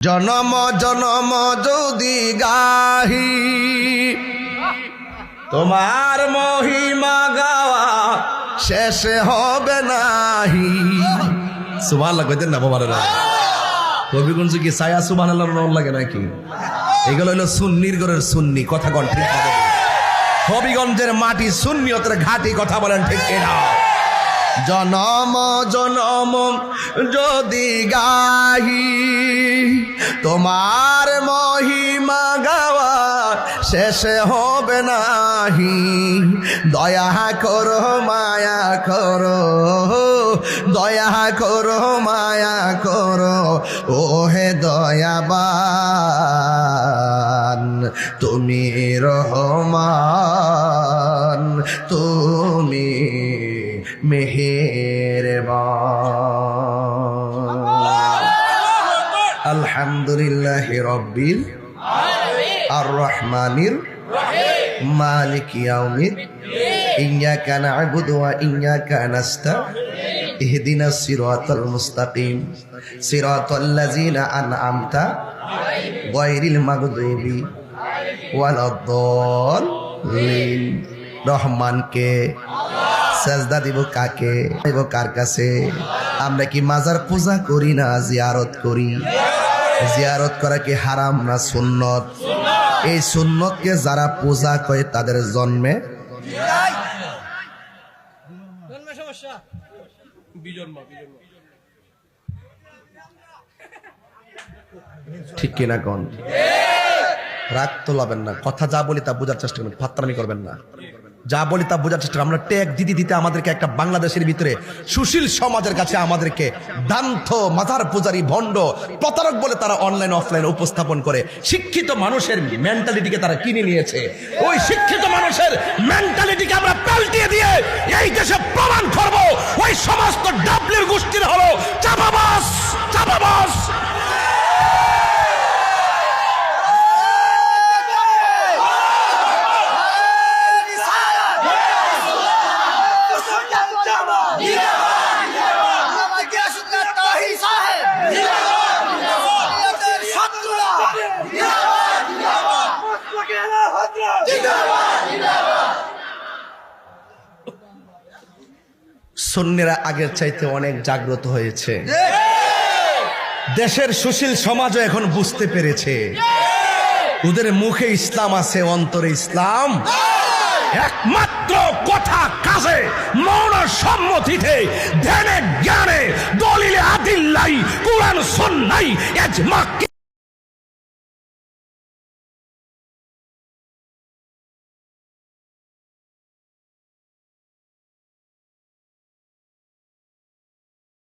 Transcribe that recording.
জনম জনম যদি গাহি, তোমার মহিমা গাওয়া শেষ হবে নাহি। সুমান লাগবে না বাবার রবিগঞ্জ কি সায়া সুমান লাগে নাকি? এগুলো হলো সুন্নির ঘরের সুন্নি, কথা কন ঠিক হবে হবিগঞ্জের মাটি সুন্নিয়তের ঘাটি, কথা বলেন ঠিক কিনা? জনম জনম যদি গাহি তোমার মহিমা গাওয়া শেষ হবে নাহি। দয়া করো, মায়া করো, দয়া করো, মায়া করো ও হে দয়াবান, তুমি রহমান, তুমি মেহেরবান। আলহামদুলিল্লাহ রব্বিল আর রহমানির মালিক ইয়াকা নাবুদুয়া ইয়াকা নাস্তা اهدنا الصراط المستقيم صراط الذين أنعمت غير المغضوب ولا الضالين رحمان কে? সাজদা দিব কাকে? দিব কার কাছে? আমরা কি মাজার পূজা করি না, জিয়ারত করি? না জিয়ারত করা কি হারাম না সুন্নত? এই সুন্নতকে যারা পূজা করে তাদের জন্মে? জন্মে ঠিক কিনা কন? রাগ তোলাবেন না। কথা যা বলি তা বোঝার চেষ্টা করবেন। ফাত্রামি করবেন না। যা বলি তা বোঝার চেষ্টা আমরা ট্যাগ দিতে দিতে আমাদেরকে একটা বাংলাদেশের ভিতরে সুশীল সমাজের কাছে আমাদেরকে দান্ত, মাথার পূজারি, ভণ্ড, প্রতারক বলে তারা অনলাইন, অফলাইন উপস্থাপন করে। শিক্ষিত মানুষের মেন্টালিটিকে তারা কিনে নিয়েছে। ওই শিক্ষিত মানুষের মেন্টালিটিকে আমরা পাল্টিয়ে দিয়ে এই দেশে প্রমাণ করব। ওই সমস্ত ডাবলির গোষ্ঠীর হলো সন্ন্যেরা আগের চাইতে অনেক জাগ্রত হয়েছে। দেশের সুশীল সমাজও এখন বুঝতে পেরেছে। ওদের মুখে ইসলাম আছে, অন্তরে ইসলাম। একমাত্র কথা কাজে মৌন সম্মতিতে, ধ্যানে, জ্ঞানে, দলিলে আদিল্লাই, কোরআন সন্ন্যাই এজমা